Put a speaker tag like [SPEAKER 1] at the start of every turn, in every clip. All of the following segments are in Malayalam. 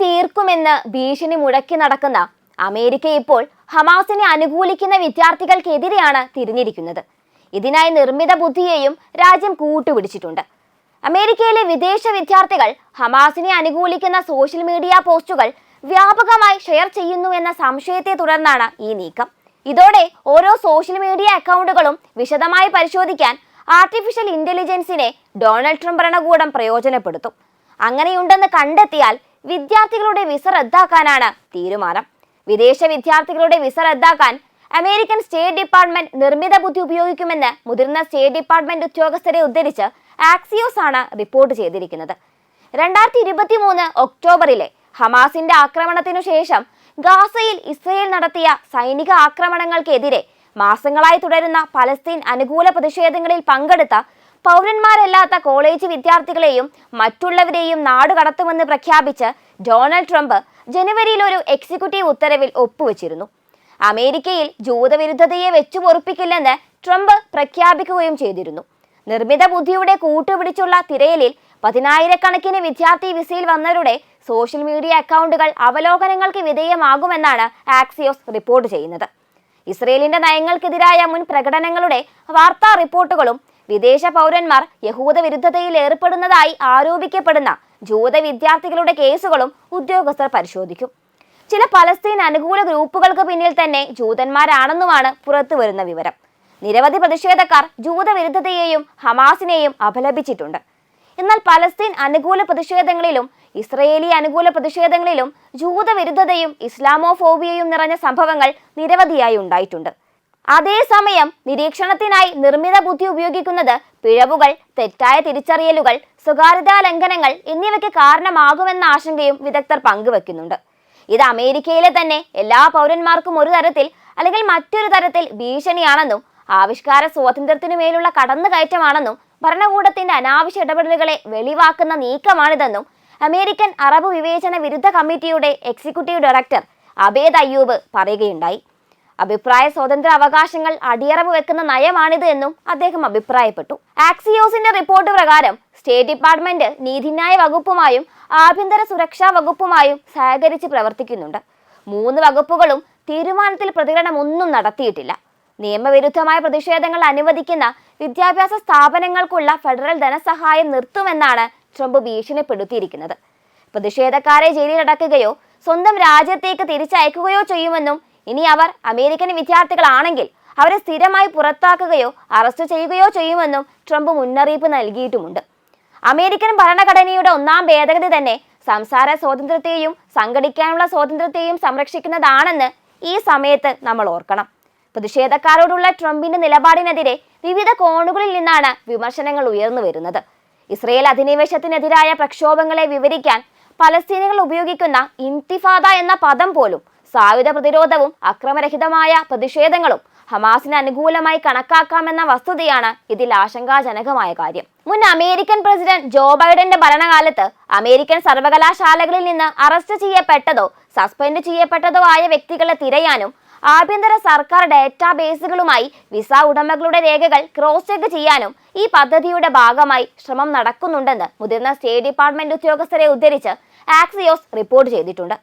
[SPEAKER 1] തീർക്കുമെന്ന് ഭീഷണി മുഴക്കി നടക്കുന്ന അമേരിക്ക ഇപ്പോൾ ഹമാസിനെ അനുകൂലിക്കുന്ന വിദ്യാർത്ഥികൾക്കെതിരെയാണ് തിരിഞ്ഞിരിക്കുന്നത്. ഇതിനായി നിർമ്മിത ബുദ്ധിയെയും രാജ്യം കൂട്ടുപിടിച്ചിട്ടുണ്ട്. അമേരിക്കയിലെ വിദേശ വിദ്യാർത്ഥികൾ ഹമാസിനെ അനുകൂലിക്കുന്ന സോഷ്യൽ മീഡിയ പോസ്റ്റുകൾ വ്യാപകമായി ഷെയർ ചെയ്യുന്നു എന്ന സംശയത്തെ തുടർന്നാണ് ഈ നീക്കം. ഇതോടെ ഓരോ സോഷ്യൽ മീഡിയ അക്കൗണ്ടുകളും വിശദമായി പരിശോധിക്കാൻ ആർട്ടിഫിഷ്യൽ ഇന്റലിജൻസിനെ ഡൊണാൾഡ് ട്രംപ് ഭരണകൂടം പ്രയോജനപ്പെടുത്തും. അങ്ങനെയുണ്ടെന്ന് കണ്ടെത്തിയാൽ വിദ്യാർത്ഥികളുടെ വിസ റദ്ദാക്കാനാണ് തീരുമാനം. വിദേശ വിദ്യാർത്ഥികളുടെ വിസ റദ്ദാക്കാൻ അമേരിക്കൻ സ്റ്റേറ്റ് ഡിപ്പാർട്ട്മെന്റ് നിർമ്മിത ബുദ്ധി ഉപയോഗിക്കുമെന്ന് മുതിർന്ന സ്റ്റേറ്റ് ഡിപ്പാർട്ട്മെന്റ് ഉദ്യോഗസ്ഥരെ ഉദ്ധരിച്ച് ആക്സിയോസ് ആണ് റിപ്പോർട്ട് ചെയ്തിരിക്കുന്നത്. രണ്ടായിരത്തി ഇരുപത്തി മൂന്ന് ഒക്ടോബറിലെ ഹമാസിന്റെ ആക്രമണത്തിനു ശേഷം ഗാസയിൽ ഇസ്രയേൽ നടത്തിയ സൈനിക ആക്രമണങ്ങൾക്കെതിരെ മാസങ്ങളായി തുടരുന്ന പലസ്തീൻ അനുകൂല പ്രതിഷേധങ്ങളിൽ പങ്കെടുത്ത പൗരന്മാരല്ലാത്ത കോളേജ് വിദ്യാർത്ഥികളെയും മറ്റുള്ളവരെയും നാടുകടത്തുമെന്ന് പ്രഖ്യാപിച്ച് ഡൊണാൾഡ് ട്രംപ് ജനുവരിയിൽ ഒരു എക്സിക്യൂട്ടീവ് ഉത്തരവിൽ ഒപ്പുവെച്ചിരുന്നു. അമേരിക്കയിൽ ജൂതവിരുദ്ധതയെ വെച്ചു പൊറുപ്പിക്കില്ലെന്ന് ട്രംപ് പ്രഖ്യാപിക്കുകയും ചെയ്തിരുന്നു. നിർമ്മിത ബുദ്ധിയുടെ കൂട്ടുപിടിച്ചുള്ള തിരയലിൽ പതിനായിരക്കണക്കിന് വിദ്യാർത്ഥി വിസയിൽ വന്നവരുടെ സോഷ്യൽ മീഡിയ അക്കൗണ്ടുകൾ അവലോകനങ്ങൾക്ക് വിധേയമാകുമെന്നാണ് ആക്സിയോസ് റിപ്പോർട്ട് ചെയ്യുന്നത്. ഇസ്രയേലിന്റെ നയങ്ങൾക്കെതിരായ മുൻ പ്രകടനങ്ങളുടെ വാർത്താ റിപ്പോർട്ടുകളും വിദേശ പൗരന്മാർ യഹൂദ വിരുദ്ധതയിൽ ഏർപ്പെടുന്നതായി ആരോപിക്കപ്പെടുന്ന ജൂത വിദ്യാർത്ഥികളുടെ കേസുകളും ഉദ്യോഗസ്ഥർ പരിശോധിക്കും. ചില പലസ്തീൻ അനുകൂല ഗ്രൂപ്പുകൾക്ക് പിന്നിൽ തന്നെ ജൂതന്മാരാണെന്നുമാണ് പുറത്തുവരുന്ന വിവരം. നിരവധി പ്രതിഷേധക്കാർ ജൂതവിരുദ്ധതയെയും ഹമാസിനെയും അപലപിച്ചിട്ടുണ്ട്. എന്നാൽ പലസ്തീൻ അനുകൂല പ്രതിഷേധങ്ങളിലും ഇസ്രയേലി അനുകൂല പ്രതിഷേധങ്ങളിലും ജൂതവിരുദ്ധതയും ഇസ്ലാമോഫോബിയയും നിറഞ്ഞ സംഭവങ്ങൾ നിരവധിയായി ഉണ്ടായിട്ടുണ്ട്. അതേസമയം നിരീക്ഷണത്തിനായി നിർമ്മിത ബുദ്ധി ഉപയോഗിക്കുന്നത് പിഴവുകൾ തെറ്റായ തിരിച്ചറിയലുകൾ സ്വകാര്യതാ ലംഘനങ്ങൾ എന്നിവയ്ക്ക് കാരണമാകുമെന്ന ആശങ്കയും വിദഗ്ധർ പങ്കുവെക്കുന്നുണ്ട്. ഇത് അമേരിക്കയിലെ തന്നെ എല്ലാ പൗരന്മാർക്കും ഒരു തരത്തിൽ അല്ലെങ്കിൽ മറ്റൊരു തരത്തിൽ ഭീഷണിയാണെന്നും ആവിഷ്കാര സ്വാതന്ത്ര്യത്തിനു മേലുള്ള കടന്നുകയറ്റമാണെന്നും ഭരണകൂടത്തിന്റെ അനാവശ്യ ഇടപെടലുകളെ വെളിവാക്കുന്ന നീക്കമാണിതെന്നും അമേരിക്കൻ അറബ് വിവേചന വിരുദ്ധ കമ്മിറ്റിയുടെ എക്സിക്യൂട്ടീവ് ഡയറക്ടർ അബേദ് അയ്യൂബ് പറയുകയുണ്ടായി. അഭിപ്രായ സ്വാതന്ത്ര്യ അവകാശങ്ങൾ അടിയറവ് വെക്കുന്ന നയമാണിത് എന്നും അദ്ദേഹം അഭിപ്രായപ്പെട്ടു. ആക്സിയോസിന്റെ റിപ്പോർട്ട് പ്രകാരം സ്റ്റേറ്റ് ഡിപ്പാർട്ട്മെന്റ് നീതിന്യായ വകുപ്പുമായും ആഭ്യന്തര സുരക്ഷാ വകുപ്പുമായും സഹകരിച്ച് പ്രവർത്തിക്കുന്നുണ്ട്. മൂന്ന് വകുപ്പുകളും തീരുമാനത്തിൽ പ്രതികരണമൊന്നും നടത്തിയിട്ടില്ല. നിയമവിരുദ്ധമായ പ്രതിഷേധങ്ങൾ അനുവദിക്കുന്ന വിദ്യാഭ്യാസ സ്ഥാപനങ്ങൾക്കുള്ള ഫെഡറൽ ധനസഹായം നിർത്തുമെന്നാണ് ട്രംപ് ഭീഷണിപ്പെടുത്തിയിരിക്കുന്നത്. പ്രതിഷേധക്കാരെ ജയിലിലടക്കുകയോ സ്വന്തം രാജ്യത്തേക്ക് തിരിച്ചയക്കുകയോ ചെയ്യുമെന്നും ഇനി അവർ അമേരിക്കൻ വിദ്യാർത്ഥികളാണെങ്കിൽ അവരെ സ്ഥിരമായി പുറത്താക്കുകയോ അറസ്റ്റ് ചെയ്യുകയോ ചെയ്യുമെന്നും ട്രംപ് മുന്നറിയിപ്പ് നൽകിയിട്ടുമുണ്ട്. അമേരിക്കൻ ഭരണഘടനയുടെ ഒന്നാം ഭേദഗതി തന്നെ സംസാര സ്വാതന്ത്ര്യത്തെയും സംഘടിക്കാനുള്ള സ്വാതന്ത്ര്യത്തെയും സംരക്ഷിക്കുന്നതാണെന്ന് ഈ സമയത്ത് നമ്മൾ ഓർക്കണം. പ്രതിഷേധക്കാരോടുള്ള ട്രംപിന്റെ നിലപാടിനെതിരെ വിവിധ കോണുകളിൽ നിന്നാണ് വിമർശനങ്ങൾ ഉയർന്നു വരുന്നത്. ഇസ്രയേൽ അധിനിവേശത്തിനെതിരായ പ്രക്ഷോഭങ്ങളെ വിവരിക്കാൻ പലസ്തീനികൾ ഉപയോഗിക്കുന്ന ഇൻതിഫാദ എന്ന പദം പോലും സായുധ പ്രതിരോധവും അക്രമരഹിതമായ പ്രതിഷേധങ്ങളും ഹമാസിന് അനുകൂലമായി കണക്കാക്കാമെന്ന വസ്തുതയാണ് ഇതിൽ ആശങ്കാജനകമായ കാര്യം. മുൻ അമേരിക്കൻ പ്രസിഡന്റ് ജോ ബൈഡന്റെ ഭരണകാലത്ത് അമേരിക്കൻ സർവകലാശാലകളിൽ നിന്ന് അറസ്റ്റ് ചെയ്യപ്പെട്ടതോ സസ്പെൻഡ് ചെയ്യപ്പെട്ടതോ ആയ വ്യക്തികളെ തിരയാനും ആഭ്യന്തര സർക്കാർ ഡാറ്റാബേസുകളുമായി വിസ ഉടമകളുടെ രേഖകൾ ക്രോസ് ചെക്ക് ചെയ്യാനും ഈ പദ്ധതിയുടെ ഭാഗമായി ശ്രമം നടക്കുന്നുണ്ടെന്ന് മുതിർന്ന സ്റ്റേറ്റ് ഡിപ്പാർട്ട്മെന്റ് ഉദ്യോഗസ്ഥരെ ഉദ്ധരിച്ച് ആക്സിയോസ് റിപ്പോർട്ട് ചെയ്തിട്ടുണ്ട്.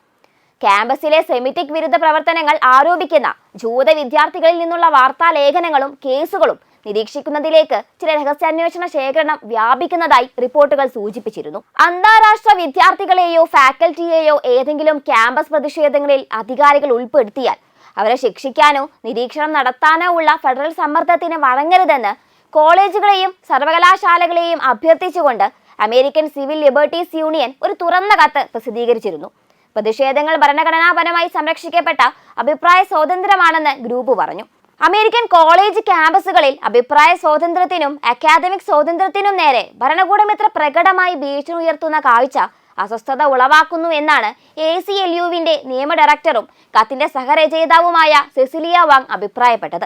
[SPEAKER 1] ക്യാമ്പസിലെ സെമിറ്റിക് വിരുദ്ധ പ്രവർത്തനങ്ങൾ ആരോപിക്കുന്ന ജൂത വിദ്യാർത്ഥികളിൽ നിന്നുള്ള വാർത്താ ലേഖനങ്ങളും കേസുകളും നിരീക്ഷിക്കുന്നതിലേക്ക് ചില രഹസ്യാന്വേഷണ ശേഖരണം വ്യാപിക്കുന്നതായി റിപ്പോർട്ടുകൾ സൂചിപ്പിച്ചിരുന്നു. അന്താരാഷ്ട്ര വിദ്യാർത്ഥികളെയോ ഫാക്കൽറ്റിയെയോ ഏതെങ്കിലും ക്യാമ്പസ് പ്രതിഷേധങ്ങളിൽ അധികാരികൾ ഉൾപ്പെടുത്തിയാൽ അവരെ ശിക്ഷിക്കാനോ നിരീക്ഷണം നടത്താനോ ഉള്ള ഫെഡറൽ സമ്മർദ്ദത്തിന് വഴങ്ങരുതെന്ന് കോളേജുകളെയും സർവകലാശാലകളെയും അഭ്യർത്ഥിച്ചുകൊണ്ട് അമേരിക്കൻ സിവിൽ ലിബർട്ടീസ് യൂണിയൻ ഒരു തുറന്ന കത്ത് പ്രസിദ്ധീകരിച്ചിരുന്നു. പ്രതിഷേധങ്ങൾ ഭരണഘടനാപരമായി സംരക്ഷിക്കപ്പെട്ട അഭിപ്രായ സ്വാതന്ത്ര്യമാണെന്ന് ഗ്രൂപ്പ് പറഞ്ഞു. അമേരിക്കൻ കോളേജ് ക്യാമ്പസുകളിൽ അഭിപ്രായ സ്വാതന്ത്ര്യത്തിനും അക്കാദമിക് സ്വാതന്ത്ര്യത്തിനും നേരെ ഭരണകൂടം ഇത്ര പ്രകടമായി ഭീഷണി കാഴ്ച അസ്വസ്ഥത ഉളവാക്കുന്നു എന്നാണ് എ സി എൽ യുവിന്റെ നിയമ ഡയറക്ടറും കത്തിന്റെ സഹരചയിതാവുമായ സെസിലിയ വാങ് അഭിപ്രായപ്പെട്ടത്.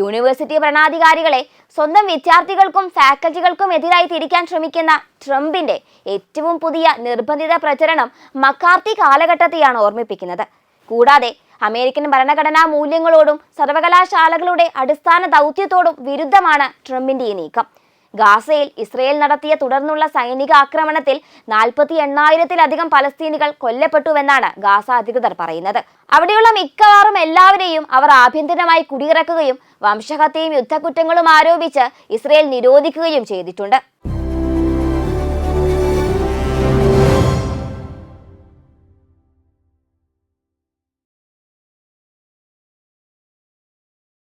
[SPEAKER 1] യൂണിവേഴ്സിറ്റി ഭരണാധികാരികളെ സ്വന്തം വിദ്യാർത്ഥികൾക്കും ഫാക്കൽറ്റികൾക്കും എതിരായി തിരിക്കാൻ ശ്രമിക്കുന്ന ട്രംപിന്റെ ഏറ്റവും പുതിയ നിർബന്ധിത പ്രചരണം മക്കാർത്തി കാലഘട്ടത്തെയാണ് ഓർമ്മിപ്പിക്കുന്നത്. കൂടാതെ അമേരിക്കൻ ഭരണഘടനാ മൂല്യങ്ങളോടും സർവകലാശാലകളുടെ അടിസ്ഥാന ദൗത്യത്തോടും വിരുദ്ധമാണ് ട്രംപിന്റെ ഈ നീക്കം. ഗാസയിൽ ഇസ്രയേൽ നടത്തിയ തുടർന്നുള്ള സൈനിക ആക്രമണത്തിൽ നാൽപ്പത്തി എണ്ണായിരത്തിലധികം പലസ്തീനികൾ കൊല്ലപ്പെട്ടുവെന്നാണ് ഗാസ അധികൃതർ പറയുന്നത്. അവിടെയുള്ള മിക്കവാറും എല്ലാവരെയും അവർ ആഭ്യന്തരമായി കുടിയിറക്കുകയും വംശഹത്യയും യുദ്ധക്കുറ്റങ്ങളും ആരോപിച്ച് ഇസ്രയേൽ നിരോധിക്കുകയും ചെയ്തിട്ടുണ്ട്.